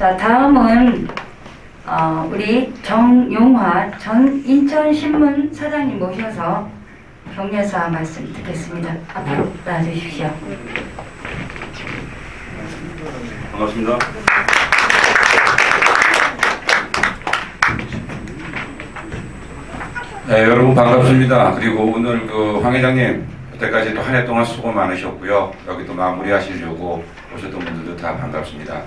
자, 다음은 어, 우리 정용화 전 인천신문 사장님 모셔서 격려사 말씀 듣겠습니다. 앞으로 나와주십시오. 반갑습니다. 네, 여러분 반갑습니다. 그리고 오늘 그 황 회장님 그때까지 또 한 해 동안 수고 많으셨고요. 여기 또 마무리하시려고 오셨던 분들도 다 반갑습니다.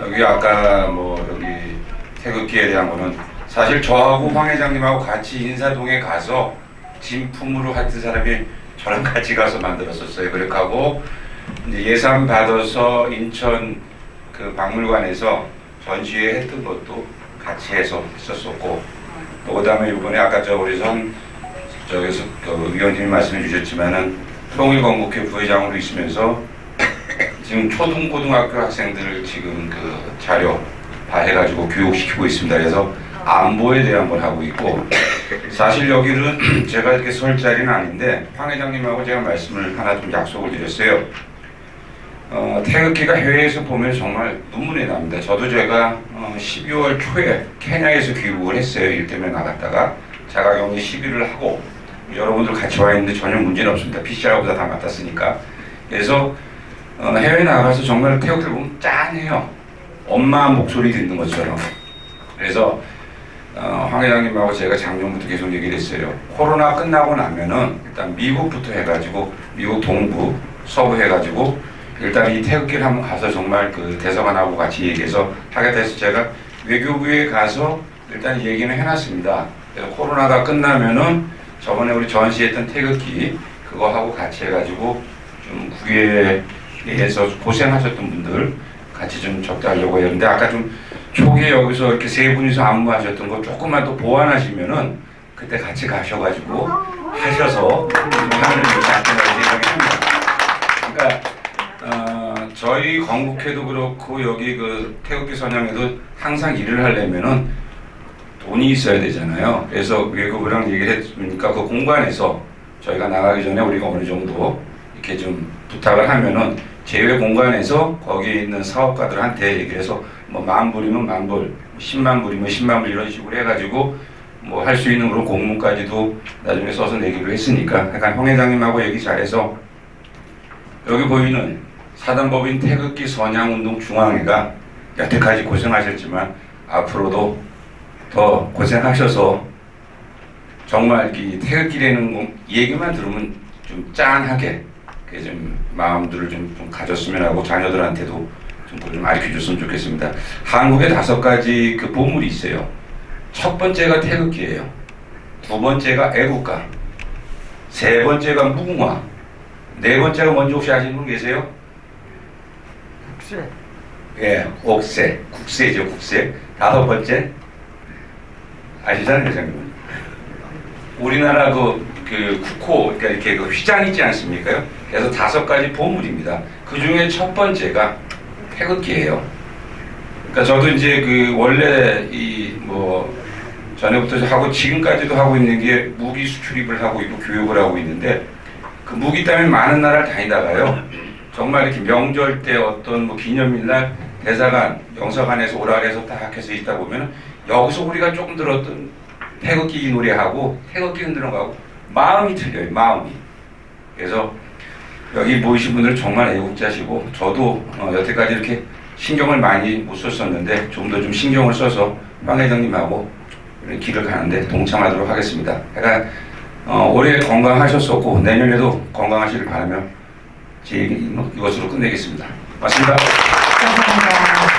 여기 아까 뭐 여기 태극기에 대한 거는 사실 저하고 황 회장님하고 같이 인사동에 가서 진품으로 했던 사람이 저랑 같이 가서 만들었었어요. 그렇게 하고 예산 받아서 인천 그 박물관에서 전시회 했던 것도 같이 해서 했었었고 또 그다음에 이번에 아까 저 우리 선 저기서 그 의원님이 말씀해 주셨지만은 통일건국회 부회장으로 있으면서 지금 초등 고등학교 학생들을 지금 그 자료 다 해가지고 교육시키고 있습니다. 그래서 안보에 대한 걸 하고 있고 사실 여기는 제가 이렇게 설 자리는 아닌데 황 회장님하고 제가 말씀을 하나 좀 약속을 드렸어요. 어, 태극기가 해외에서 보면 정말 눈물이 납니다. 저도 제가 어, 12월 초에 케냐에서 귀국을 했어요. 일 때문에 나갔다가 자가격리 10일을 하고 여러분들 같이 와 있는데 전혀 문제는 없습니다. PCR보다 다 맞았으니까. 그래서 어, 해외 나가서 정말 태극기를 보면 짠해요. 엄마 목소리 듣는 것처럼. 그래서 어, 황 회장님하고 제가 작년부터 계속 얘기를 했어요. 코로나 끝나고 나면은 일단 미국부터 해가지고 미국 동부, 서부 해가지고 일단 이 태극기를 한번 가서 정말 그 대사관하고 같이 얘기해서 하겠다 해서 제가 외교부에 가서 일단 얘기는 해놨습니다. 그래서 코로나가 끝나면은 저번에 우리 전시했던 태극기 그거 하고 같이 해가지고 좀 국외 에서 고생하셨던 분들 같이 좀 접대하려고 했는데 아까 좀 초기에 여기서 이렇게 세 분이서 안무하셨던 거 조금만 더 보완하시면은 그때 같이 가셔가지고 하셔서 보지 않겠나 생각이 듭니다. 그러니까 어, 저희 건국회도 그렇고 여기 그 태극기 선양에도 항상 일을 하려면은 돈이 있어야 되잖아요. 그래서 외국이랑 얘기를 했으니까 그 공간에서 저희가 나가기 전에 우리가 어느 정도 이렇게 좀 부탁을 하면은 제외 공간에서 거기에 있는 사업가들한테 얘기를 해서 뭐 만 불이면 만 불, 십만 불이면 십만 불 이런 식으로 해가지고 뭐 할 수 있는 그런 공문까지도 나중에 써서 내기로 했으니까 약간 황 회장님하고 얘기 잘해서 여기 보이는 사단법인 태극기 선양운동 중앙회가 여태까지 고생하셨지만 앞으로도 더 고생하셔서 정말 이 태극기라는 거 얘기만 들으면 좀 짠하게 그좀 마음들을 좀, 좀 가졌으면 하고 자녀들한테도 좀, 그걸 좀 알려 줬으면 좋겠습니다. 한국에 다섯 가지 그 보물이 있어요. 첫 번째가 태극기예요. 두 번째가 애국가. 세 번째가 무궁화. 네 번째가 뭔지 혹시 아시는 분 계세요? 국세. 예, 옥새, 국세죠, 국세. 다섯 번째 아시잖아요, 회장님. 우리나라 그, 그 국호, 그러니까 이렇게 그 휘장 있지 않습니까? 그래서 다섯 가지 보물입니다. 그 중에 첫 번째가 태극기예요. 그러니까 저도 이제 그 원래 이 뭐 전에부터 하고 지금까지도 하고 있는 게 무기 수출입을 하고 있고 교육을 하고 있는데 그 무기 때문에 많은 나라를 다니다가요. 정말 이렇게 명절 때 어떤 뭐 기념일날 대사관, 영사관에서 오라 해서 딱 해서 있다 보면 여기서 우리가 조금 들었던 태극기 노래하고 태극기 흔드는 거하고 마음이 틀려요. 마음이. 그래서 여기 모이신 분들 정말 애국자시고 저도 어, 여태까지 이렇게 신경을 많이 못 썼었는데 좀더좀 신경을 써서 황 회장님하고 길을 가는데 동참하도록 하겠습니다. 그러니까 어, 올해 건강하셨었고 내년에도 건강하시길 바라며 제 얘기 이것으로 끝내겠습니다. 맞습니다. 감사합니다.